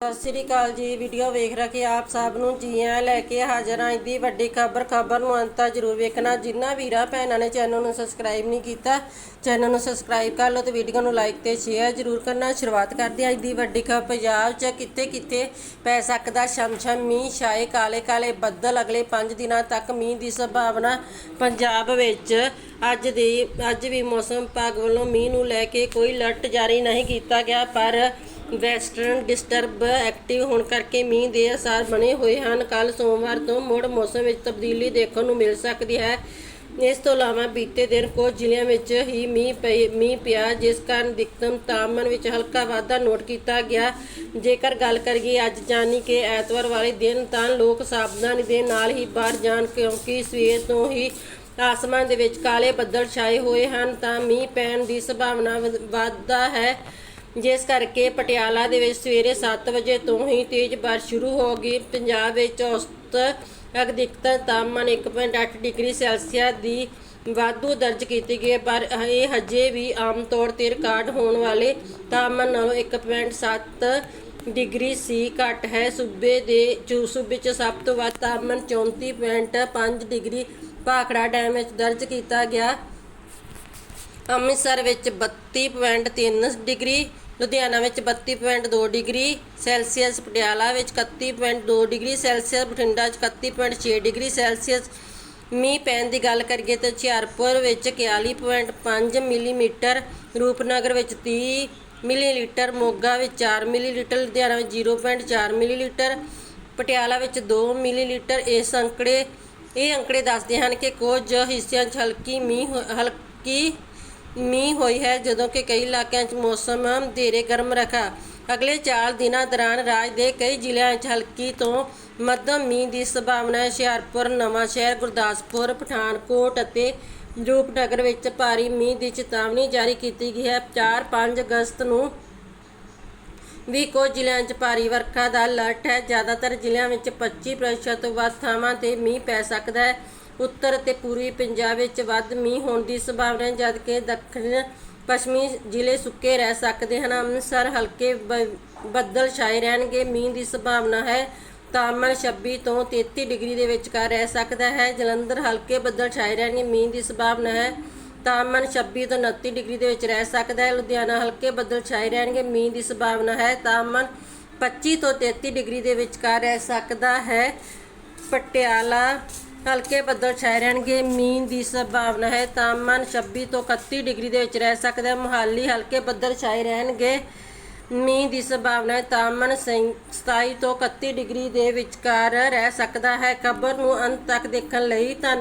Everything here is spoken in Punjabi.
ਸਤਿ ਸ੍ਰੀ ਅਕਾਲ ਜੀ ਵੀਡੀਓ ਵੇਖ ਰਹੇ ਆਪ ਸਭ ਨੂੰ ਜੀ ਆਇਆਂ ਲੈ ਕੇ ਹਾਜ਼ਰ ਹਾਂ। ਦੀ ਵੱਡੀ ਖਬਰ ਖਬਰ ਨੂੰ ਅੰਤ ਤੱਕ ਜ਼ਰੂਰ ਵੇਖਣਾ। ਜਿਨ੍ਹਾਂ ਵੀਰਾਂ, ਭੈਣਾਂ ਨੇ ਚੈਨਲ ਨੂੰ ਸਬਸਕ੍ਰਾਈਬ ਨਹੀਂ ਕੀਤਾ ਚੈਨਲ ਨੂੰ ਸਬਸਕ੍ਰਾਈਬ ਕਰ ਲਓ ਤੇ ਵੀਡੀਓ ਨੂੰ ਲਾਈਕ ਤੇ ਸ਼ੇਅਰ ਜ਼ਰੂਰ ਕਰਨਾ। ਸ਼ੁਰੂਆਤ ਕਰਦੇ ਹਾਂ ਅੱਜ ਦੀ ਵੱਡੀ ਖਬਰ। ਪੰਜਾਬ 'ਚ ਕਿੱਥੇ ਕਿੱਥੇ ਪੈ ਸਕਦਾ ਛਮ-ਛਮ ਮੀਂਹ? ਛਾਏ ਕਾਲੇ ਕਾਲੇ ਬੱਦਲ ਅਗਲੇ 5 ਦਿਨਾਂ ਤੱਕ ਮੀਂਹ ਦੀ ਸੰਭਾਵਨਾ ਪੰਜਾਬ ਵਿੱਚ। ਅੱਜ ਦੀ, ਅੱਜ ਵੀ ਮੌਸਮ ਵਿਭਾਗ ਵੱਲੋਂ ਮੀਂਹ ਨੂੰ ਲੈ ਕੇ ਕੋਈ ਅਲਰਟ ਜਾਰੀ ਨਹੀਂ ਕੀਤਾ ਗਿਆ, ਪਰ ਵੈਸਟਰਨ ਡਿਸਟਰਬ ਐਕਟਿਵ ਹੋਣ ਕਰਕੇ ਮੀਂਹ ਦੇ ਅਸਾਰ ਬਣੇ ਹੋਏ ਹਨ। ਕੱਲ ਸੋਮਵਾਰ ਤੋਂ ਮੁੜ ਮੌਸਮ ਵਿੱਚ ਤਬਦੀਲੀ ਦੇਖਣ ਨੂੰ ਮਿਲ ਸਕਦੀ ਹੈ। ਇਸ ਤੋਂ ਇਲਾਵਾ ਬੀਤੇ ਦਿਨ ਕੁਝ ਜ਼ਿਲ੍ਹਿਆਂ ਵਿੱਚ ਹੀ ਮੀਂਹ ਪਈ, ਮੀਂਹ ਪਿਆ, ਜਿਸ ਕਾਰਨ ਦਿੱਕਤਮ ਤਾਪਮਾਨ ਵਿੱਚ ਹਲਕਾ ਵਾਧਾ ਨੋਟ ਕੀਤਾ ਗਿਆ। ਜੇਕਰ ਗੱਲ ਕਰੀਏ ਅੱਜ ਜਾਨੀ ਕਿ ਐਤਵਾਰ ਵਾਲੇ ਦਿਨ, ਤਾਂ ਲੋਕ ਸਾਵਧਾਨੀ ਦੇ ਨਾਲ ਹੀ ਬਾਹਰ ਜਾਣ ਕਿਉਂਕਿ ਸਵੇਰ ਤੋਂ ਹੀ ਆਸਮਾਨ ਦੇ ਵਿੱਚ ਕਾਲੇ ਬੱਦਲ ਛਾਏ ਹੋਏ ਹਨ। ਤਾਂ ਮੀਂਹ ਪੈਣ ਦੀ ਸੰਭਾਵਨਾ ਵਧ- ਵੱਧਦਾ ਹੈ। ਜਿਸ ਕਰਕੇ ਪਟਿਆਲਾ ਦੇ ਵਿੱਚ ਸਵੇਰੇ 7 ਵਜੇ ਤੋਂ ਹੀ ਤੇਜ਼ ਬਾਰਿਸ਼ ਸ਼ੁਰੂ ਹੋ ਗਈ। ਪੰਜਾਬ ਵਿੱਚ ਔਸਤ ਅਧਿਕਤਮ ਤਾਪਮਾਨ 1.8 ਡਿਗਰੀ ਸੈਲਸੀਅਸ ਦੀ ਵਾਧੂ ਦਰਜ ਕੀਤੀ ਗਈ ਹੈ, ਪਰ ਇਹ ਹਜੇ ਵੀ ਆਮ ਤੌਰ ਤੇ ਰਿਕਾਰਡ ਹੋਣ ਵਾਲੇ ਤਾਪਮਾਨ ਨਾਲੋਂ 1.7 ਡਿਗਰੀ ਸੀ ਘੱਟ ਹੈ। ਸੂਬੇ ਦੇ ਸੂਬੇ 'ਚ ਸਭ ਤੋਂ ਵੱਧ ਤਾਪਮਾਨ 34.5 ਡਿਗਰੀ ਭਾਖੜਾ ਡੈਮ ਵਿੱਚ ਦਰਜ ਕੀਤਾ ਗਿਆ। ਅੰਮ੍ਰਿਤਸਰ ਵਿੱਚ 32.3 ਡਿਗਰੀ, ਲੁਧਿਆਣਾ ਵਿੱਚ 32.2 ਡਿਗਰੀ, ਸੈਲਸੀਅਸ ਪਟਿਆਲਾ ਵਿੱਚ 31.2 ਡਿਗਰੀ, ਸੈਲਸੀਅਸ ਬਠਿੰਡਾ 'ਚ 31.6 ਡਿਗਰੀ, ਸੈਲਸੀਅਸ ਮੀਂਹ ਪੈਣ ਦੀ ਗੱਲ ਕਰੀਏ ਤਾਂ ਹੁਸ਼ਿਆਰਪੁਰ ਵਿੱਚ 41.5 ਮਿਲੀਮੀਟਰ, ਰੂਪਨਗਰ ਵਿੱਚ 30 ਮਿਲੀਲੀਟਰ, ਮੋਗਾ ਵਿੱਚ 4 ਮਿਲੀਲੀਟਰ, ਲੁਧਿਆਣਾ ਵਿੱਚ 0.4 ਮਿਲੀਲੀਟਰ, ਪਟਿਆਲਾ ਵਿੱਚ 2 ਮਿਲੀਲੀਟਰ। ਇਸ ਅੰਕੜੇ, ਇਹ ਅੰਕੜੇ ਦੱਸਦੇ ਹਨ ਕਿ ਕੁਝ ਹਿੱਸਿਆਂ 'ਚ ਹਲਕੀ ਮੀਂਹ ਹੋ- ਹਲਕੀ ਮੀਂਹ ਹੋਈ ਹੈ ਜਦੋਂ ਕਿ ਕਈ ਇਲਾਕਿਆਂ 'ਚ ਮੌਸਮ ਧੀਰੇ ਗਰਮ ਰਖਾ। ਅਗਲੇ 4 ਦਿਨਾਂ ਦੌਰਾਨ ਰਾਜ ਦੇ ਕਈ ਜ਼ਿਲ੍ਹਿਆਂ 'ਚ ਹਲਕੀ ਤੋਂ ਮੱਧਮ ਮੀਂਹ ਦੀ ਸੰਭਾਵਨਾ ਹੈ। ਹੁਸ਼ਿਆਰਪੁਰ ਨਵਾਂਸ਼ਹਿਰ ਗੁਰਦਾਸਪੁਰ, ਪਠਾਨਕੋਟ ਅਤੇ ਰੂਪਨਗਰ ਵਿੱਚ ਭਾਰੀ ਮੀਂਹ ਦੀ ਚੇਤਾਵਨੀ ਜਾਰੀ ਕੀਤੀ ਗਈ ਹੈ। 4-5 ਅਗਸਤ ਨੂੰ ਵੀ ਕੁਝ ਜ਼ਿਲ੍ਹਿਆਂ 'ਚ ਭਾਰੀ ਵਰਖਾ ਦਾ ਅਲਰਟ ਹੈ। ਜ਼ਿਆਦਾਤਰ ਜ਼ਿਲ੍ਹਿਆਂ ਵਿੱਚ 25% ਤੋਂ ਵੱਧ ਥਾਵਾਂ ਤੇ ਮੀਂਹ ਪੈ ਸਕਦਾ ਹੈ। ਉੱਤਰ ਅਤੇ ਪੂਰਬੀ ਪੰਜਾਬ ਵਿੱਚ ਵੱਧ ਮੀਂਹ ਹੋਣ ਦੀ ਸੰਭਾਵਨਾ ਹੈ ਜਦਕਿ ਦੱਖਣ, ਪੱਛਮੀ ਜ਼ਿਲ੍ਹੇ ਸੁੱਕੇ ਰਹਿ ਸਕਦੇ ਹਨ। ਅੰਮ੍ਰਿਤਸਰ ਹਲਕੇ ਬ- ਬੱਦਲ ਛਾਏ ਰਹਿਣਗੇ, ਮੀਂਹ ਦੀ ਸੰਭਾਵਨਾ ਹੈ। ਤਾਪਮਾਨ 26 ਤੋਂ 33 ਡਿਗਰੀ ਦੇ ਵਿਚਕਾਰ ਰਹਿ ਸਕਦਾ ਹੈ। ਜਲੰਧਰ ਹਲਕੇ ਬੱਦਲ ਛਾਏ ਰਹਿਣਗੇ, ਮੀਂਹ ਦੀ ਸੰਭਾਵਨਾ ਹੈ। ਤਾਪਮਾਨ 26 ਤੋਂ 29 ਡਿਗਰੀ ਦੇ ਵਿੱਚ ਰਹਿ ਸਕਦਾ ਹੈ। ਲੁਧਿਆਣਾ ਹਲਕੇ ਬੱਦਲ ਛਾਏ ਰਹਿਣਗੇ, ਮੀਂਹ ਦੀ ਸੰਭਾਵਨਾ ਹੈ। ਤਾਪਮਾਨ 25 ਤੋਂ 33 ਡਿਗਰੀ ਦੇ ਵਿਚਕਾਰ ਰਹਿ ਸਕਦਾ ਹੈ। ਪਟਿਆਲਾ ਹਲਕੇ ਬੱਦਲ ਛਾਏ ਰਹਿਣਗੇ, ਮੀਂਹ ਦੀ ਸੰਭਾਵਨਾ ਹੈ ਤਾਪਮਾਨ 26 ਤੋਂ 31 ਡਿਗਰੀ ਦੇ ਵਿੱਚ ਰਹਿ ਸਕਦਾ ਹੈ। ਮੁਹਾਲੀ ਹਲਕੇ ਬੱਦਲ ਛਾਏ ਰਹਿਣਗੇ, ਮੀਂਹ ਦੀ ਸੰਭਾਵਨਾ ਹੈ ਤਾਪਮਾਨ ਸੈਂ- 27 ਤੋਂ 31 ਡਿਗਰੀ ਦੇ ਵਿਚਕਾਰ ਰਹਿ ਸਕਦਾ ਹੈ। ਖਬਰ ਨੂੰ ਅੰਤ ਤੱਕ ਦੇਖਣ ਲਈ ਧੰਨਵਾਦ।